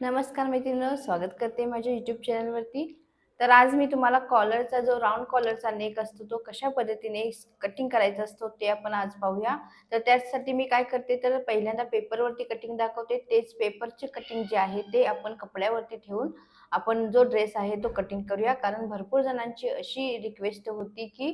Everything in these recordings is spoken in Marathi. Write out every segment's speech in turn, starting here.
नमस्कार मैत्रिणी स्वागत करते माझ्या यूट्यूब चॅनलवरती तर आज मी तुम्हाला कॉलरचा जो राऊंड कॉलरचा नेक असतो तो कशा पद्धतीने कटिंग करायचा असतो ते आपण आज पाहूया. तर त्यासाठी मी काय करते तर पहिल्यांदा पेपरवरती कटिंग दाखवते. तेच पेपरचे कटिंग जे आहे ते आपण कपड्यावरती ठेवून आपण जो ड्रेस आहे तो कटिंग करूया. कारण भरपूर जणांची अशी रिक्वेस्ट होती की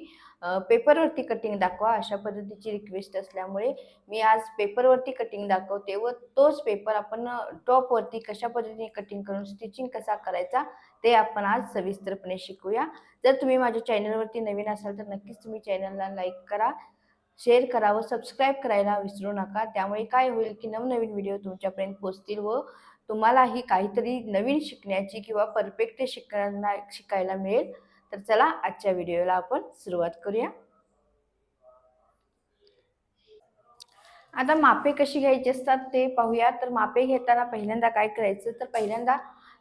पेपरवरती कटिंग दाखवा. अशा पद्धतीची रिक्वेस्ट असल्यामुळे मी आज पेपरवरती कटिंग दाखवते व तोच पेपर आपण टॉपवरती कशा पद्धतीने कटिंग करून स्टिचिंग कसा करायचा ते आपण आज सविस्तरपणे शिकूया. जर तुम्ही माझ्या चॅनलवरती नवीन असाल तर नक्कीच तुम्ही चॅनलला लाईक करा शेअर करा व सबस्क्राईब करायला विसरू नका. त्यामुळे काय होईल की नवनवीन व्हिडिओ तुमच्यापर्यंत पोहोचतील व तुम्हालाही काहीतरी नवीन शिकण्याची किंवा परफेक्ट शिकण्या शिकायला मिळेल. तर चला आजच्या व्हिडिओला आपण सुरुवात करूया. आता मापे कशी घ्यायची असतात ते पाहूया. तर मापे घेताना पहिल्यांदा काय करायचं? तर पहिल्यांदा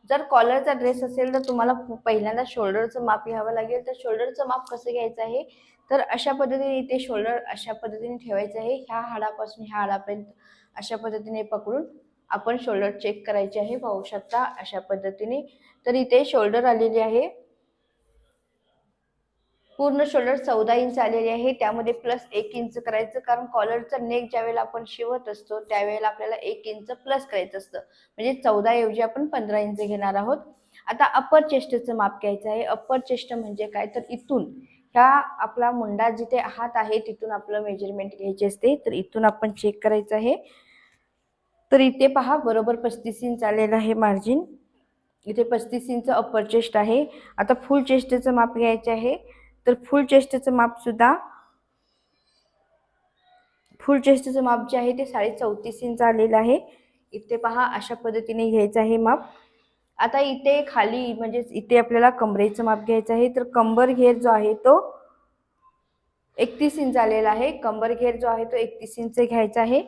जर कॉलरचा ड्रेस असेल तर तुम्हाला पहिल्यांदा शोल्डरचं माप घ्यावं लागेल. तर शोल्डरचं माप कसं घ्यायचं आहे? तर अशा पद्धतीने ते शोल्डर अशा पद्धतीने ठेवायचं आहे. ह्या हाडापासून ह्या हाडापर्यंत अशा पद्धतीने पकडून आपण शोल्डर चेक करायचे आहे. पाहू शकता अशा पद्धतीने. तर इथे शोल्डर आलेली आहे. पूर्ण शोल्डर चौदा इंच आलेली आहे. त्यामध्ये प्लस एक इंच करायचं कारण कॉलरचं नेक ज्यावेळेला आपण शिवत असतो त्यावेळेला आपल्याला एक इंच प्लस करायचं असतं. म्हणजे चौदा ऐवजी आपण पंधरा इंच घेणार आहोत. आता अप्पर चेस्टचं माप घ्यायचं आहे. अप्पर चेस्ट म्हणजे काय? तर इथून ह्या आपला मुंडा जिथे हात आहे तिथून आपलं मेजरमेंट घ्यायचे असते. तर इथून आपण चेक करायचं आहे. तर इथे पहा बरोबर पस्तीस इंच आलेलं आहे मार्जिन इथे पस्तीस इंच अप्पर चेस्ट आहे. आता फुल चेस्टचं माप घ्यायचे आहे. तर फुल चेस्टचं माप सुद्धा फुल चेस्टचं माप जे आहे ते साडे चौतीस इंच आलेलं आहे. इथे पहा अशा पद्धतीने घ्यायचं आहे माप. आता इथे खाली म्हणजे इथे आपल्याला कमरेचं माप घ्यायचं आहे. तर कंबर घेर जो आहे तो एकतीस इंच आलेला आहे. कंबर घेर जो आहे तो एकतीस इंच घ्यायचा आहे.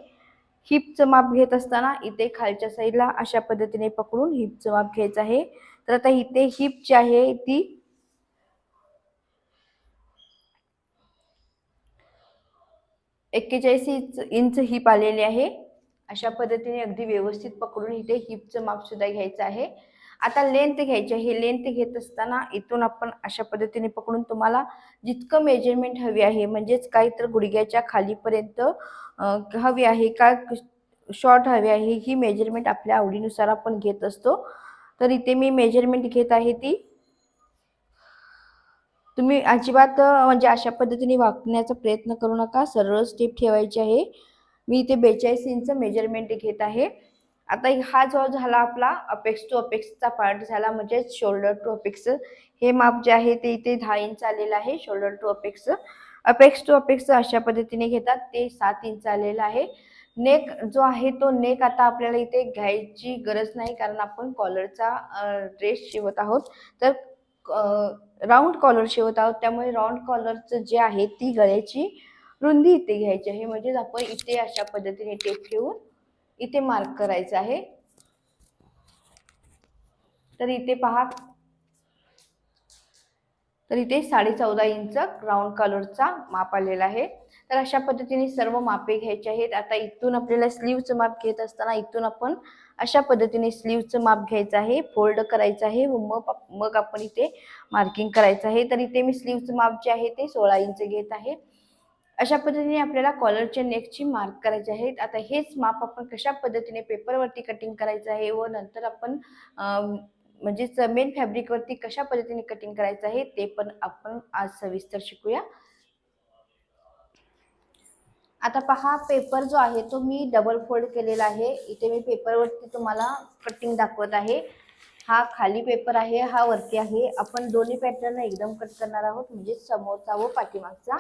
हिपचं माप घेत असताना इथे खालच्या साईडला अशा पद्धतीने पकडून हिपचं माप घ्यायचं आहे. तर आता इथे हिप जी आहे ती एक्केचाळीस इंच इंच हिप आलेली आहे. अशा पद्धतीने अगदी व्यवस्थित पकडून इथे हिपचं माप सुद्धा घ्यायचं आहे. आता लेंथ घ्यायची आहे. लेंथ घेत असताना इथून आपण अशा पद्धतीने पकडून तुम्हाला जितकं मेजरमेंट हवी आहे म्हणजेच काही तर गुडघ्याच्या खालीपर्यंत हवी आहे का? शॉर्ट हवी आहे ही मेजरमेंट आपल्या आवडीनुसार आपण घेत असतो. तर इथे मी मेजरमेंट घेत आहे ती. तुम्ही अजिबात म्हणजे अशा पद्धतीने वाकण्याचा प्रयत्न करू नका. सरळ स्टेप ठेवायची आहे. मी इथे बेचाळीस इंच मेजरमेंट घेत आहे. आता हा जो झाला आपला अपेक्स टू अपेक्सचा पार्ट झाला म्हणजे शोल्डर टू अपेक्स हे माप जे आहे ते इथे दहा इंच आलेलं आहे shoulder to apex apex to apex अशा पद्धतीने घेतात. ते सात इंच आलेलं आहे. नेक जो आहे तो नेक आता आपल्याला इथे घ्यायची गरज नाही कारण आपण कॉलरचा ड्रेस शिवत आहोत. तर राऊंड कॉलर शिवत आहोत. त्यामुळे राऊंड कॉलरचं जे आहे ती गळ्याची रुंदी इथे घ्यायची आहे. म्हणजेच आपण इथे अशा पद्धतीने टेप ठेवून इथे मार्क करायचं आहे. तर इथे पहा तर इथे साडे चौदा इंच राऊंड कलरचा माप आलेला आहे. तर अशा पद्धतीने सर्व मापे घ्यायचे आहेत. आता इथून आपल्याला स्लीवचं माप घेत असताना इथून आपण अशा पद्धतीने स्लीवचं माप घ्यायचं आहे. फोल्ड करायचं आहे व मग मग आपण इथे मार्किंग करायचं आहे. तर इथे मी स्लीवचं माप जे आहे ते सोळा इंच घेत आहे. अशा पद्धतीने आपल्याला कॉलरच्या नेकची मार्क करायचे आहेत आता हेच माप आपण कशा पद्धतीने पेपरवरती कटिंग करायचं आहे व नंतर आपण म्हणजेच मेन फॅब्रिकवरती कशा पद्धतीने कटिंग करायचं आहे ते पण आपण आज सविस्तर शिकूया. आता पहा पेपर जो आहे तो मी डबल फोल्ड केलेला आहे. इथे मी पेपरवरती तुम्हाला कटिंग दाखवत आहे. हा खाली पेपर आहे हा वरती आहे. आपण दोन्ही पॅटर्न एकदम कट करणार आहोत म्हणजे समोरचा व पाठीमागचा.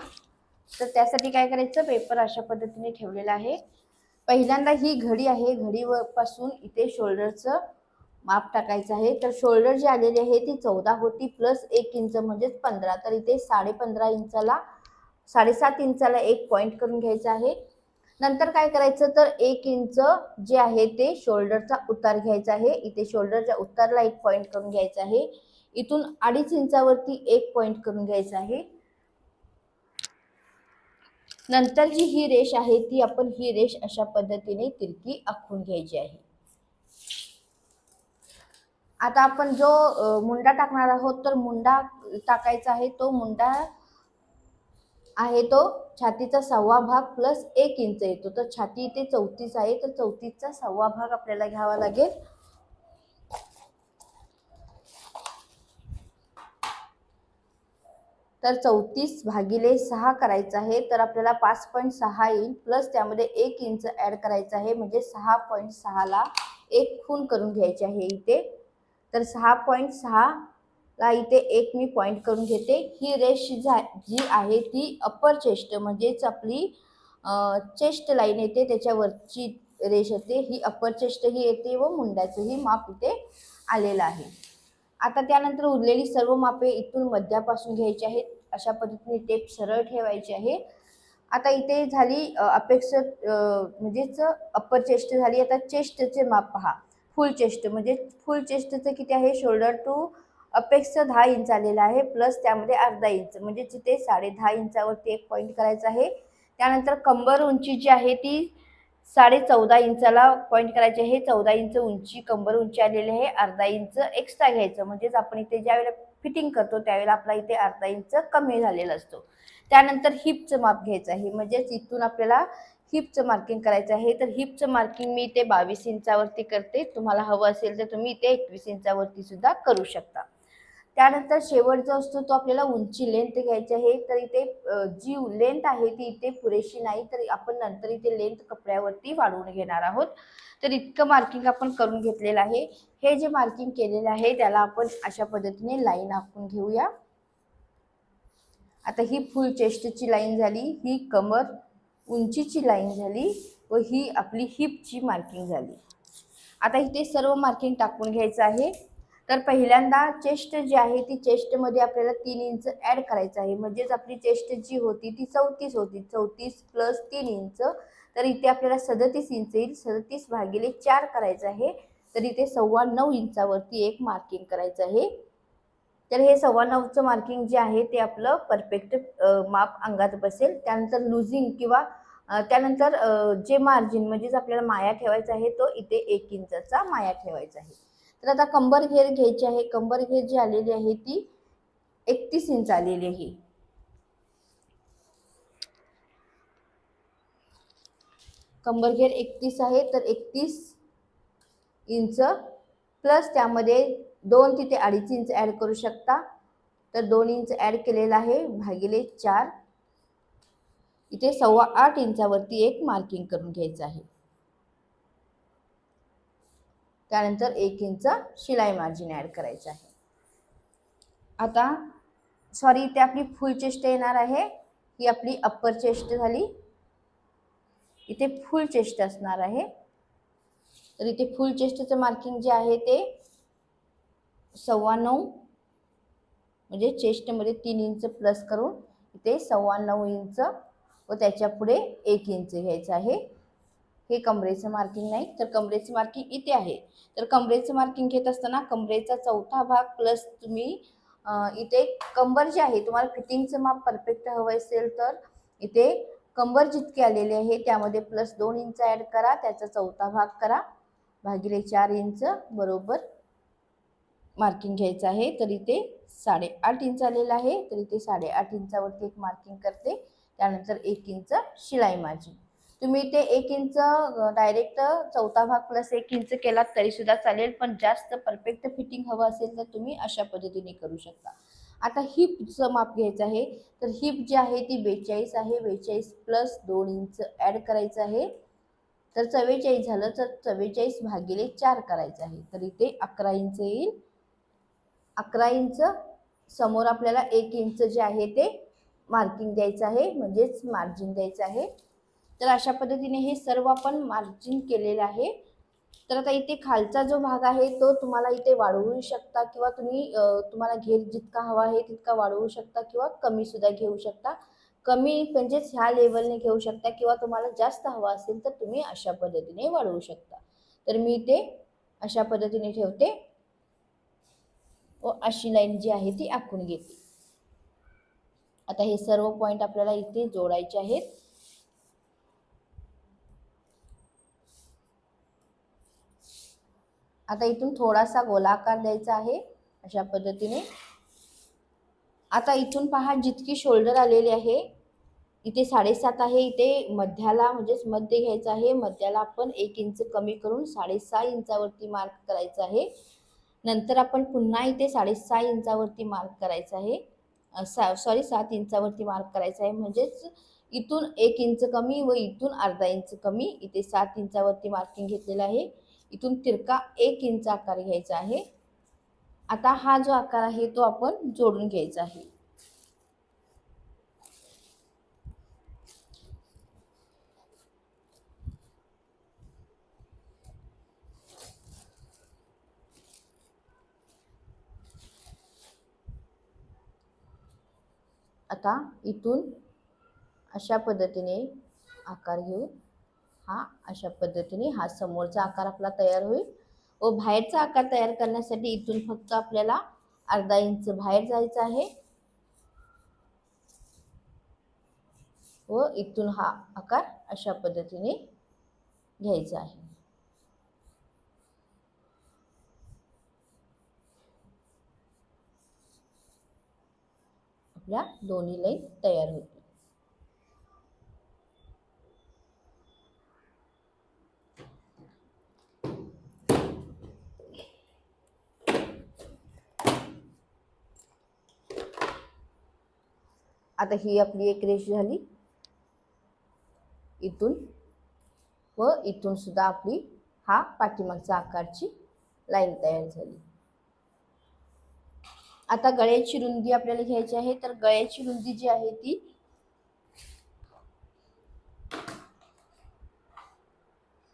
तर त्यासाठी काय करायचं पेपर अशा पद्धतीने ठेवलेला आहे. पहिल्यांदा ही घडी आहे घडीवर पासून इथे शोल्डरचं माप टाकायचं आहे. तर शोल्डर जी आलेली आहे ती चौदा होती प्लस एक इंच म्हणजेच पंधरा. तर इथे साडे पंधरा इंचाला साडेसात इंचाला एक पॉईंट करून घ्यायचा आहे. नंतर काय करायचं? तर एक इंच जे आहे ते शोल्डरचा उतार घ्यायचा आहे. इथे शोल्डरच्या उतारला एक पॉईंट करून घ्यायचा आहे. इथून अडीच इंचावरती एक पॉईंट करून घ्यायचा आहे. नंतर जी ही रेष आहे ती आपण ही रेष अशा पद्धतीने तिरकी आखून घ्यायची आहे. आता आपण जो मुंडा टाकणार आहोत तर मुंडा टाकायचा आहे तो मुंडा आहे तो छातीचा सहावा भाग प्लस एक इंच येतो. तर छाती इथे चौतीस आहे तर चौतीसचा सव्वा भाग आपल्याला घ्यावा लागेल. तर चौतीस भागिले सहा करायचं आहे तर आपल्याला पाच पॉईंट सहा येईल. प्लस त्यामध्ये एक इंच ॲड करायचं आहे म्हणजे सहा पॉईंट सहाला एक खून करून घ्यायचे आहे इथे. तर सहा पॉईंट सहाला इथे एक मी पॉईंट करून घेते. ही रेष झा जी आहे ती अप्पर चेस्ट म्हणजेच आपली चेस्ट लाईन येते. त्याच्यावरची रेष येते. ही अप्पर चेस्ट ही येते व मुंड्याचंही माप इथे आलेलं आहे. आता त्यानंतर उरलेली सर्व मापे इथून मध्यापासून घ्यायची आहेत. अशा पद्धतीने टेप सरळ ठेवायची आहे. आता इथे झाली अपेक्षा म्हणजेच अप्पर चेस्ट झाली. आता चेस्टचे माप पहा. Full chest. म्हणजे फुल चेस्टचं किती आहे? शोल्डर टू अपेक्षा दहा इंच आलेलं आहे प्लस त्यामध्ये अर्धा इंच. म्हणजे तिथे साडे दहा इंचावरती एक पॉईंट करायचा आहे. त्यानंतर कंबर उंची जी आहे ती साडे चौदा इंचाला पॉईंट करायची आहे. चौदा इंच उंची कंबर उंची आलेली आहे. अर्धा इंच एक्स्ट्रा घ्यायचं. म्हणजेच आपण इथे ज्यावेळेला फिटिंग करतो त्यावेळेला आपला इथे अर्धा इंच कमी झालेला असतो. त्यानंतर हिपचं माप घ्यायचं आहे. म्हणजेच इथून आपल्याला हिपचं मार्किंग करायचं आहे. तर हिपचं मार्किंग मी इथे बावीस इंचावरती करते. तुम्हाला हवं असेल तर तुम्ही इथे एकवीस इंचावरती सुद्धा करू शकता. त्यानंतर शेवट जो असतो तो आपल्याला उंची लेंथ घ्यायची आहे. तर इथे जी लेंथ आहे ती इथे पुरेशी नाही. तर आपण नंतर इथे लेंथ कपड्यावरती वाढवून घेणार आहोत. तर इतकं मार्किंग आपण करून घेतलेलं आहे. हे जे मार्किंग केलेलं आहे त्याला आपण अशा पद्धतीने लाईन आखून घेऊया. आता ही फुल चेस्टची लाईन झाली. ही कमर उंचीची लाईन झाली व ही आपली हिपची मार्किंग झाली. आता इथे सर्व मार्किंग टाकून घ्यायचं आहे. तर पहिल्यांदा चेस्ट जी आहे ती चेस्टमध्ये आपल्याला तीन इंच ॲड करायचं आहे. म्हणजेच आपली चेस्ट जी होती ती चौतीस होती. चौतीस प्लस तीन इंच तर इथे आपल्याला सदतीस इंच येईल. सदतीस भागिले चार करायचं आहे. तर इथे सव्वा नऊ इंचावरती एक मार्किंग करायचं आहे. तर हे सव्वा नऊचं मार्किंग जे आहे ते आपलं परफेक्ट माप अंगात बसेल. त्यानंतर लुझिंग किंवा त्यानंतर जे मार्जिन म्हणजेच आपल्याला माया ठेवायचा आहे तो इथे एक इंचाचा माया ठेवायचा आहे. तर आता कंबर घेर घ्यायची आहे. कंबर घेर जी आलेली आहे ती एकतीस इंच आलेली आहे. कंबर घेर एकतीस आहे तर एकतीस इंच प्लस त्यामध्ये दोन तिथे अडीच इंच ॲड करू शकता. तर दोन इंच ॲड केलेलं आहे भागिले चार. इथे सव्वा आठ इंचावरती एक मार्किंग करून घ्यायचं आहे. त्यानंतर एक इंच शिलाई मार्जिन ॲड करायचं आहे. आता सॉरी इथे आपली फुल चेस्ट येणार आहे. ही आपली अप्पर चेस्ट झाली. इथे फुल चेस्ट असणार आहे. तर इथे फुल चेस्टचं मार्किंग जे आहे ते सव्वा नऊ म्हणजे चेस्टमध्ये तीन इंच प्लस करून इथे सव्वा नऊ इंच व त्याच्या पुढे एक इंच घ्यायचं आहे. हे कमरेचं मार्किंग नाही तर कमरेचं मार्किंग इथे आहे. तर कमरेचं मार्किंग घेत असताना कमरेचा चौथा भाग प्लस तुम्ही इथे कंबर जे आहे तुम्हाला फिटिंगचं माप परफेक्ट हवं असेल तर इथे कंबर जितके आलेले आहे त्यामध्ये प्लस दोन इंच ॲड करा त्याचा चौथा भाग करा. भागिले चार इंच बरोबर मार्किंग घ्यायचं आहे तर इथे साडेआठ इंच आलेलं आहे तर इथे साडेआठ इंचावरती एक मार्किंग करते. त्यानंतर एक इंच शिलाई माझी तुम्ही इथे एक इंच डायरेक्ट चौथा भाग प्लस एक इंच केलात तरीसुद्धा चालेल पण जास्त परफेक्ट फिटिंग हवं असेल तर तुम्ही अशा पद्धतीने करू शकता. आता हिपचं माप घ्यायचं आहे. तर हिप जी आहे ती बेचाळीस आहे. बेचाळीस प्लस दोन इंच ॲड करायचं आहे. तर चव्वेचाळीस झालं तर चव्वेचाळीस भागिले चार करायचं आहे. तर इथे अकरा इंच येईल. अकरा इंच. समोर आपल्याला एक इंच जे आहे ते मार्किंग द्यायचं आहे म्हणजेच मार्जिन द्यायचं आहे. तर अशा पद्धतीने हे सर्व आपण मार्जिन केलेलं आहे. तर आता इथे खालचा जो भाग आहे तो तुम्हाला इथे वाढवू शकता किंवा तुम्ही तुम्हाला घेर जितका हवा आहे तितका वाढवू शकता किंवा कमी सुद्धा घेऊ शकता. कमी म्हणजेच ह्या लेवलने घेऊ शकता किंवा तुम्हाला जास्त हवा असेल तर तुम्ही अशा पद्धतीने वाढवू शकता. तर मी इथे अशा पद्धतीने ठेवते. व अशी लाईन जी आहे ती आखून घेते. आता हे सर्व पॉईंट आपल्याला इथे जोडायचे आहेत. आता इथून थोडासा गोलाकार द्यायचा आहे अशा पद्धतीने. आता इथून पहा जितकी शोल्डर आलेली आहे इथे साडेसात आहे इथे मध्याला म्हणजेच मध्य घ्यायचं आहे. मध्याला आपण एक इंच कमी करून साडेसहा इंचावरती मार्क करायचं आहे. नंतर आपण पुन्हा इथे साडेसहा इंचावरती मार्क करायचं आहे. सा सॉरी सात इंचावरती मार्क करायचं आहे. म्हणजेच इथून एक इंच कमी व इथून अर्धा इंच कमी इथे सात इंचावरती मार्किंग घेतलेलं आहे. इथून तिरका एक इंच आकार घ्यायचा आहे. आता हा जो आकार आहे तो आपण जोडून घ्यायचा आहे. आता इथून अशा पद्धतीने आकार घेऊन हा अशा पद्धतीने हा समोरचा आकार आपला तयार होईल. व बाहेरचा आकार तयार करण्यासाठी इथून फक्त आपल्याला अर्धा इंच बाहेर जायचं आहे. व इथून हा आकार अशा पद्धतीने घ्यायचा आहे. आपल्या दोन्ही लाईन तयार होतील. आता ही आपली एक रेष झाली. इथून व इथून सुद्धा आपली हा पाठीमागच्या आकारची लाईन तयार झाली. आता गळ्याची रुंदी आपल्याला घ्यायची आहे. तर गळ्याची रुंदी जी आहे ती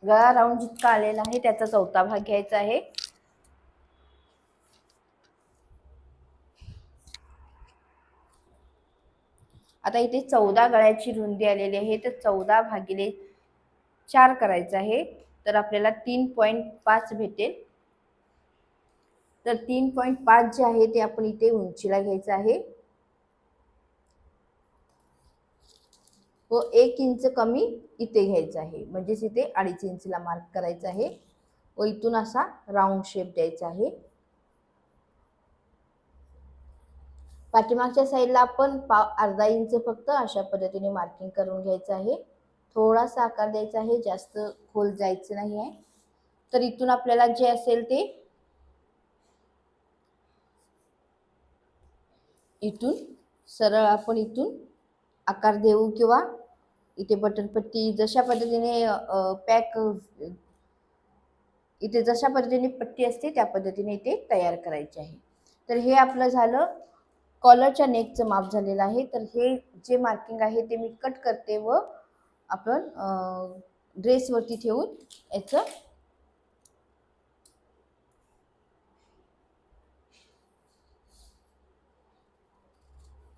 गळा राऊंड जितका आलेला आहे त्याचा चौथा भाग घ्यायचा आहे. आता इथे चौदा गळ्याची रुंदी आलेली आहे. तर चौदा भागिले चार करायचं आहे. तर आपल्याला तीन पॉईंट पाच भेटेल. तर तीन पॉईंट पाच जे आहे ते आपण इथे उंचीला घ्यायचं आहे. व एक इंच कमी इथे घ्यायचं आहे. म्हणजेच इथे अडीच इंचला मार्क करायचं आहे. व इथून असा राऊंड शेप द्यायचा आहे. पाठीमागच्या साईडला आपण पाव अर्धा इंच फक्त अशा पद्धतीने मार्किंग करून घ्यायचं आहे. थोडासा आकार द्यायचा आहे. जास्त खोल जायचं नाही आहे तर इथून आपल्याला जे असेल ते इथून सरळ आपण इथून आकार देऊ किंवा इथे बटनपट्टी जशा पद्धतीने पॅक इथे जशा पद्धतीने पट्टी असते त्या पद्धतीने इथे तयार करायचे आहे. तर हे आपलं झालं. कॉलरच्या नेकचं माप झालेलं आहे. तर हे जे मार्किंग आहे ते मी कट करते व आपण ड्रेसवरती ठेवून याचं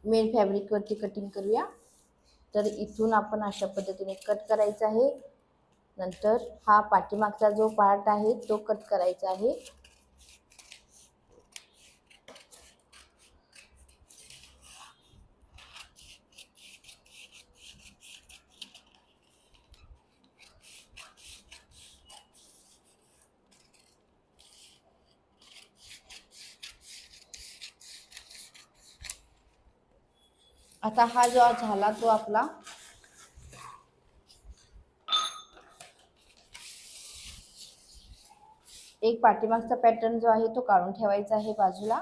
मेन फॅब्रिकवरती कटिंग करूया. तर इथून आपण अशा पद्धतीने कट करायचा आहे. नंतर हा पाठीमागचा जो पार्ट आहे तो कट करायचा आहे. आता हा जो झाला तो आपला एक पाठीमागचा पॅटर्न जो आहे तो काढून ठेवायचा आहे बाजूला.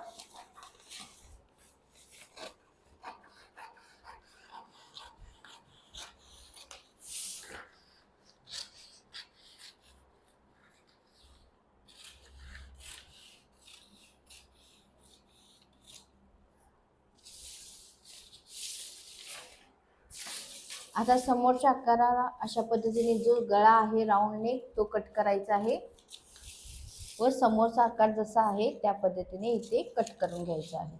आता समोरच्या आकाराला अशा पद्धतीने जो गळा आहे राऊंड नेक तो कट करायचा आहे. व समोरचा आकार जसा आहे त्या पद्धतीने इथे कट करून घ्यायचा आहे.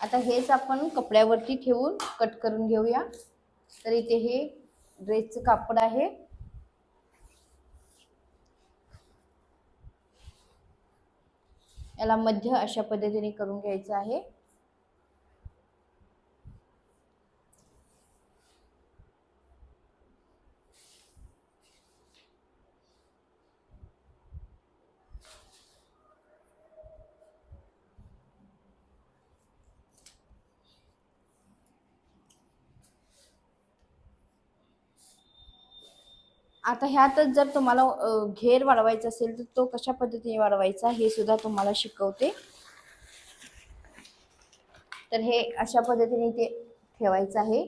आता हेच आपण कपड्यावरती ठेवून कट करून घेऊया. तर इथे हे ड्रेसचं कापड आहे. याला मध्य अशा पद्धतीने करून घ्यायचं आहे. आता ह्यातच जर तुम्हाला घेर वाढवायचा असेल तर तो कशा पद्धतीने वाढवायचा हे सुद्धा तुम्हाला शिकवते. तर हे अशा पद्धतीने ते ठेवायचं आहे.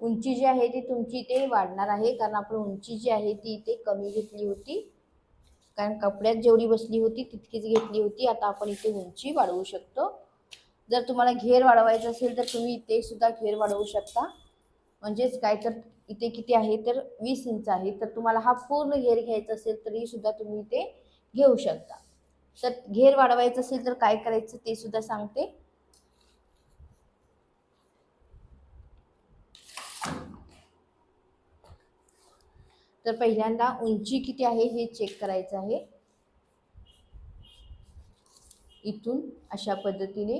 उंची जी आहे ती तुमची इथे वाढणार आहे कारण आपण उंची जी आहे ती इथे कमी घेतली होती. कारण कपड्यात जेवढी बसली होती तितकीच घेतली होती. आता आपण इथे उंची वाढवू शकतो. जर तुम्हाला घेर वाढवायचं असेल तर तुम्ही इथे सुद्धा घेर वाढवू शकता. म्हणजेच काय तर इथे किती आहे? तर वीस इंच आहे. तर तुम्हाला हा पूर्ण घेर घ्यायचा असेल तरी सुद्धा तुम्ही इथे घेऊ शकता. तर घेर वाढवायचं असेल तर काय करायचं ते सुद्धा सांगते. तर पहिल्यांदा उंची किती आहे हे चेक करायचं आहे. इथून अशा पद्धतीने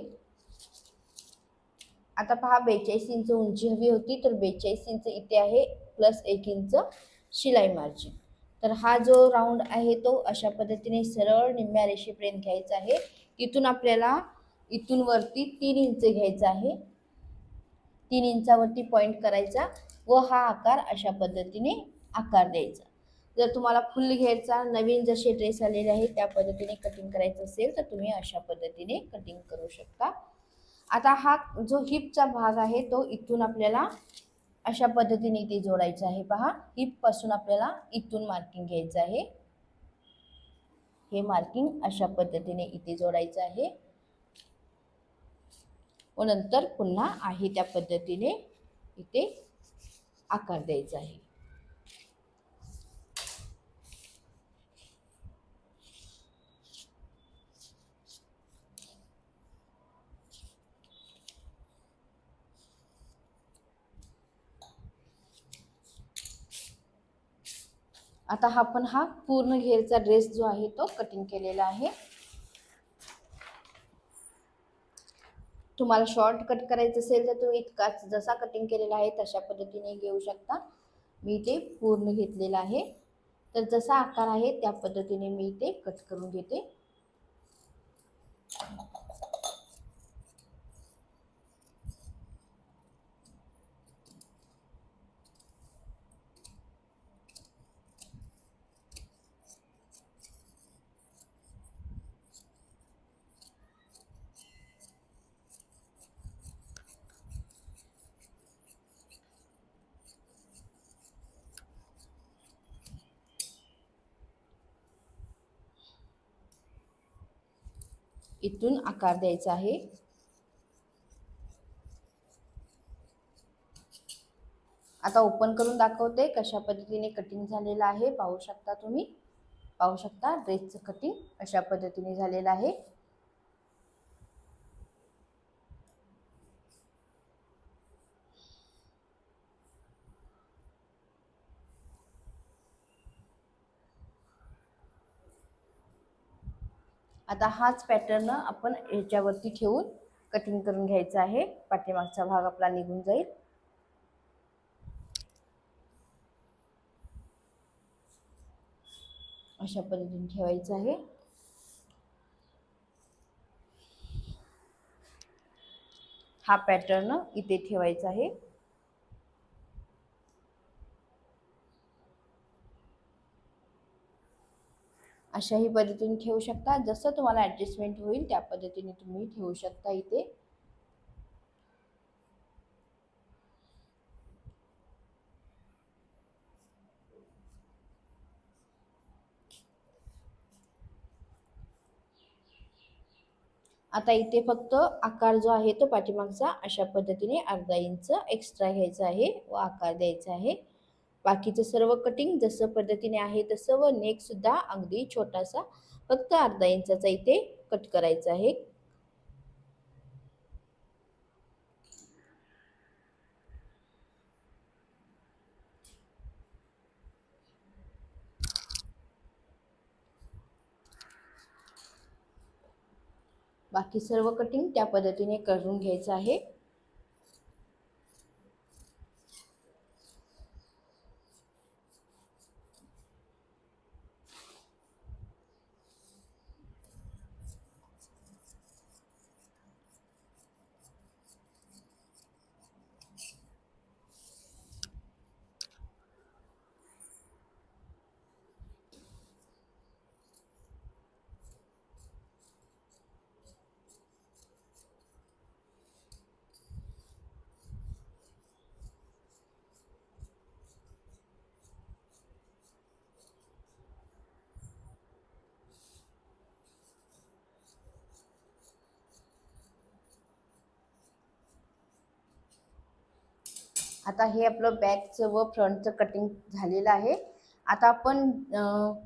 आता पहा बेचाळीस इंच उंची हवी होती तर बेचाळीस इंच इथे आहे प्लस एक इंच शिलाई मार्जिन. तर हा जो राऊंड आहे तो अशा पद्धतीने सरळ निम्म्या रेषेपर्यंत घ्यायचा आहे. इथून आपल्याला इथून वरती तीन इंच घ्यायचा आहे. तीन इंचावरती पॉईंट करायचा व हा आकार अशा पद्धतीने आकार द्यायचा. जर तुम्हाला फुल घ्यायचा नवीन जसे ड्रेस आलेले आहे त्या पद्धतीने कटिंग करायचं असेल तर तुम्ही अशा पद्धतीने कटिंग करू शकता. आता हा जो हिपचा भाग आहे तो इथून आपल्याला अशा पद्धतीने इथे जोडायचा आहे. पहा हिपपासून आपल्याला इथून मार्किंग घ्यायचं आहे. हे मार्किंग अशा पद्धतीने इथे जोडायचं आहे. व नंतर पुन्हा आहे त्या पद्धतीने इथे आकार द्यायचा आहे. आता हा पण हा पूर्ण घेरचा ड्रेस जो आहे तो कटिंग केलेला आहे. तुम्हाला शॉर्ट कट करायचं असेल तर तुम्ही इतकाच जसा कटिंग केलेला आहे तशा पद्धतीने घेऊ शकता. मी ते पूर्ण घेतलेलं आहे. तर जसा आकार आहे त्या पद्धतीने मी ते कट करून घेते. इथून आकार द्यायचा आहे. आता ओपन करून दाखवते कशा पद्धतीने कटिंग झालेलं आहे. पाहू शकता तुम्ही. पाहू शकता ड्रेसचं कटिंग अशा पद्धतीने झालेलं आहे. आता हाच पॅटर्न आपण ह्याच्यावरती ठेवून कटिंग करून घ्यायचा आहे. पाठीमागचा भाग आपला निघून जाईल. अशा पद्धतीने ठेवायचं आहे. हा पॅटर्न इथे ठेवायचा आहे. अशाही पद्धतीने ठेवू शकता. जसं तुम्हाला ॲडजस्टमेंट होईल त्या पद्धतीने तुम्ही ठेवू शकता इथे. आता इथे फक्त आकार जो आहे तो पाठीमागचा अशा पद्धतीने अर्धा इंच एक्स्ट्रा घ्यायचा आहे व आकार द्यायचा आहे. बाकीचं सर्व कटिंग जसं पद्धतीने आहे तसं व नेकसुद्धा अगदी छोटासा फक्त अर्धा इंचाचा इथे कट करायचा आहे. बाकी सर्व कटिंग त्या पद्धतीने करून घ्यायचं आहे. आता हे आपलं बॅकचं व फ्रंटचं कटिंग झालेलं आहे. आता आपण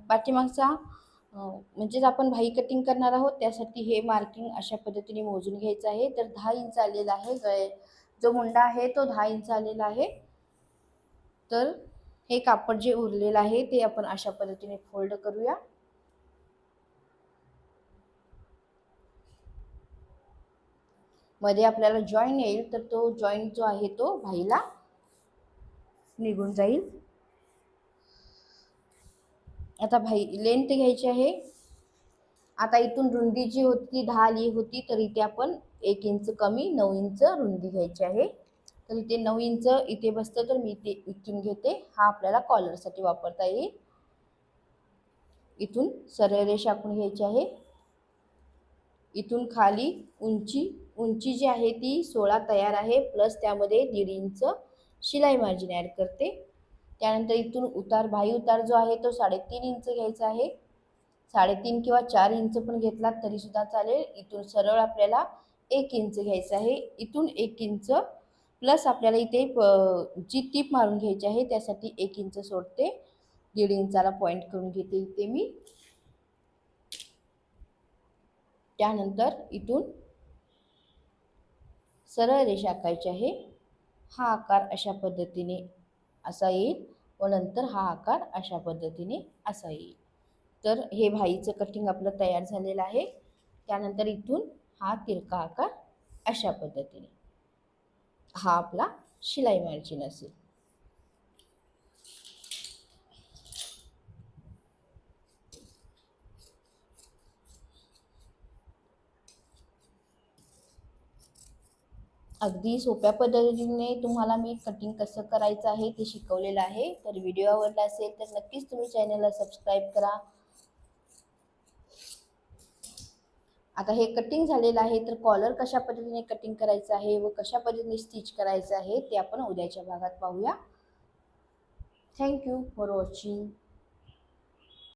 पाठीमागचा म्हणजेच आपण भाई कटिंग करणार आहोत त्यासाठी हे मार्किंग अशा पद्धतीने मोजून घ्यायचं आहे. तर दहा इंच आलेला आहे गळे जो मुंडा आहे तो दहा इंच आलेला आहे. तर हे कापड जे उरलेलं आहे ते आपण अशा पद्धतीने फोल्ड करूया. मध्ये आपल्याला जॉईन येईल तर तो जॉईंट जो आहे तो भाईला निघून जाईल. आता भाई लेंथ घ्यायची आहे. आता इथून रुंदी जी होती ती दहा आली होती तर इथे आपण एक इंच कमी नऊ इंच रुंदी घ्यायची आहे. तर इथे नऊ इंच इथे बसतं तर मी इथे इथून घेते. हा आपल्याला कॉलरसाठी वापरता येईल. इथून सरळ रेषा आखून घ्यायची आहे. इथून खाली उंची उंची जी आहे ती सोळा तयार आहे प्लस त्यामध्ये दीड इंच शिलाई मार्जिन ॲड करते. त्यानंतर इथून उतार भाई उतार जो आहे तो साडेतीन इंच घ्यायचा आहे. साडेतीन किंवा चार इंच पण घेतलात तरीसुद्धा चालेल. इथून सरळ आपल्याला एक इंच घ्यायचं आहे. इथून एक इंच प्लस आपल्याला इथे प- जी टीप मारून घ्यायची आहे त्यासाठी एक इंच सोडते. दीड इंचाला पॉईंट करून घेते इथे मी. त्यानंतर इथून सरळ रेषा आखायची आहे. हा आकार अशा पद्धतीने असा येईल व नंतर हा आकार अशा पद्धतीने असा येईल. तर हे भाईचं कटिंग आपलं तयार झालेलं आहे. त्यानंतर इथून हा तिरका आकार अशा पद्धतीने. हा आपला शिलाई मार्जिन असेल. अगदी सोप्या पद्धतीने तुम्हाला मी कटिंग कसं करायचं आहे ते शिकवलेलं आहे. तर व्हिडिओ आवडला असेल तर नक्कीच तुम्ही चॅनलला सबस्क्राईब करा. आता हे कटिंग झालेलं आहे तर कॉलर कशा पद्धतीने कटिंग करायचं आहे व कशा पद्धतीने स्टिच करायचं आहे ते आपण उद्याच्या भागात पाहूया. Thank you for watching